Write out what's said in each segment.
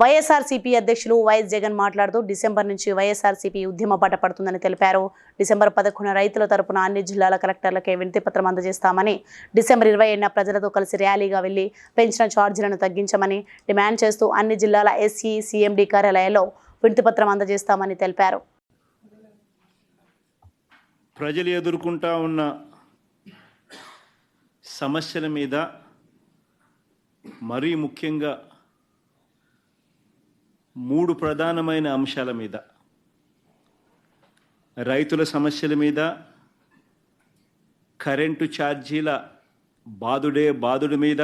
వైఎస్ఆర్సీపీ అధ్యక్షులు వైఎస్ జగన్ మాట్లాడుతూ డిసెంబర్ నుంచి వైఎస్ఆర్సీపీ ఉద్యమ బాట పడుతుందని తెలిపారు. డిసెంబర్ పదకొండున రైతుల తరపున అన్ని జిల్లాల కలెక్టర్లకే వినతిపత్రం అందజేస్తామని డిసెంబర్ ఇరవై ఏడున ప్రజలతో కలిసి ర్యాలీగా వెళ్ళి పెంచిన ఛార్జీలను తగ్గించమని డిమాండ్ చేస్తూ అన్ని జిల్లాల ఎస్సీ సీఎండీ కార్యాలయాల్లో వినతిపత్రం అందజేస్తామని తెలిపారు. ప్రజలు ఎదుర్కొంటా ఉన్న సమస్యల మీద మరీ ముఖ్యంగా మూడు ప్రధానమైన అంశాల మీద. రైతుల సమస్యల మీద కరెంటు ఛార్జీల బాదుడే బాదుడు మీద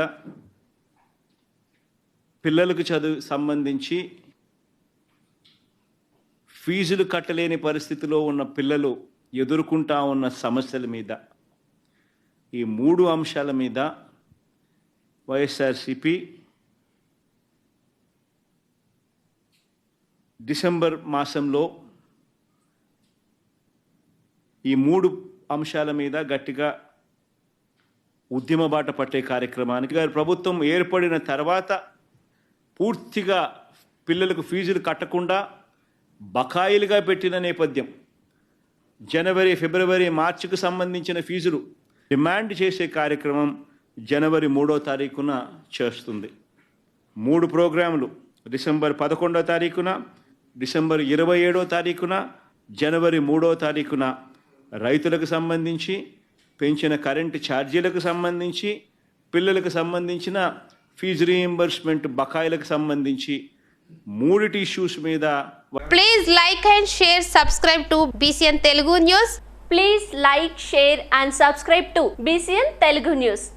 పిల్లలకు చదువు సంబంధించి ఫీజులు కట్టలేని పరిస్థితిలో ఉన్న పిల్లలు ఎదుర్కొంటా ఉన్న సమస్యల మీద. ఈ మూడు అంశాల మీద వైఎస్ఆర్సిపి డిసెంబర్ మాసంలో ఈ మూడు అంశాల మీద గట్టిగా ఉద్యమ బాట పట్టే కార్యక్రమానికి గారి ప్రభుత్వం ఏర్పడిన తర్వాత పూర్తిగా పిల్లలకు ఫీజులు కట్టకుండా బకాయిలుగా పెట్టిన నేపథ్యం జనవరి ఫిబ్రవరి మార్చికి సంబంధించిన ఫీజులు డిమాండ్ చేసే కార్యక్రమం జనవరి మూడో తారీఖున చేస్తుంది. మూడు ప్రోగ్రాములు డిసెంబర్ పదకొండో తారీఖున డిసెంబర్ ఇరవై ఏడో తారీఖున జనవరి మూడో తారీఖున రైతులకు సంబంధించి పెంచిన కరెంటు ఛార్జీలకు సంబంధించి పిల్లలకు సంబంధించిన ఫీజు రీఎంబర్స్మెంట్ బకాయిలకు సంబంధించి మూడిటి ఇష్యూస్ మీద please like and share subscribe to BCN Telugu news please like share and subscribe to BCN Telugu news